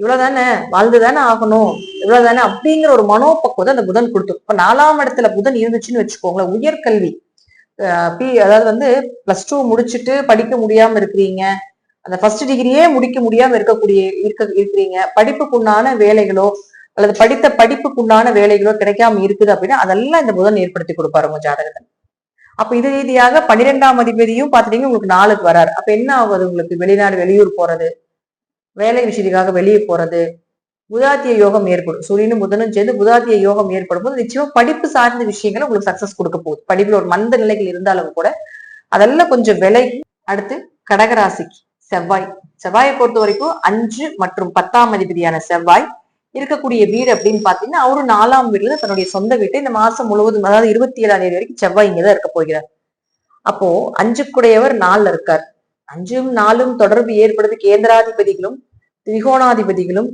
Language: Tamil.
இவ்வளவுதானே? வாழ்ந்துதானே ஆகணும். இவ்வளவுதானே? அப்படிங்கிற ஒரு மனோபக்குவத்தை அந்த புதன் கொடுத்துரும் இப்ப நாலாம் இடத்துல புதன் இருந்துச்சுன்னு வச்சுக்கோங்களேன் உயர்கல்வி. பி அதாவது வந்து பிளஸ் டூ முடிச்சுட்டு படிக்க முடியாம இருக்கிறீங்க. அந்த ஃபர்ஸ்ட் டிகிரியே முடிக்க முடியாம இருக்கக்கூடிய இருக்க இருக்கிறீங்க. படிப்புக்குண்டான வேலைகளோ அல்லது படித்த படிப்புக்குண்டான வேலைகளோ கிடைக்காம இருக்குது அப்படின்னா அதெல்லாம் இந்த புதன் ஏற்படுத்தி கொடுப்பாரு உங்க ஜாதகத்தை அப்ப இது ரீதியாக பன்னிரெண்டாம் அதிபதியும் பாத்துட்டீங்கன்னா உங்களுக்கு நாளுக்கு வராரு. அப்ப என்ன ஆகுது உங்களுக்கு? வெளிநாடு வெளியூர் போறது. வேலை விஷயத்துக்காக வெளியே போறது புதாத்திய யோகம் ஏற்படும். சூரியனும் புதனும் சேர்ந்து புதாத்திய யோகம் ஏற்படும் போது நிச்சயமா படிப்பு சார்ந்த விஷயங்கள் உங்களுக்கு சக்சஸ் கொடுக்க போகுது. படிப்புல ஒரு மந்த நிலைகள் இருந்தாலும் கூட அதெல்லாம் கொஞ்சம் விலை அடுத்து கடகராசிக்கு செவ்வாய். செவ்வாயை பொறுத்த வரைக்கும் அஞ்சு மற்றும் பத்தாம் அதிபதியான செவ்வாய் இருக்கக்கூடிய வீடு அப்படின்னு பாத்தீங்கன்னா அவரு நாலாம் வீடுல தன்னுடைய சொந்த வீட்டை இந்த மாசம் முழுவதும் அதாவது இருபத்தி ஏழாம் தேதி வரைக்கும் செவ்வாய் இங்கதான் இருக்க போகிறார். அப்போ அஞ்சுக்குடையவர் நாலுல இருக்கார். அஞ்சும் நாலும் தொடர்பு ஏற்படுது. கேந்திராதிபதிகளும் திரிகோணாதிபதிகளும்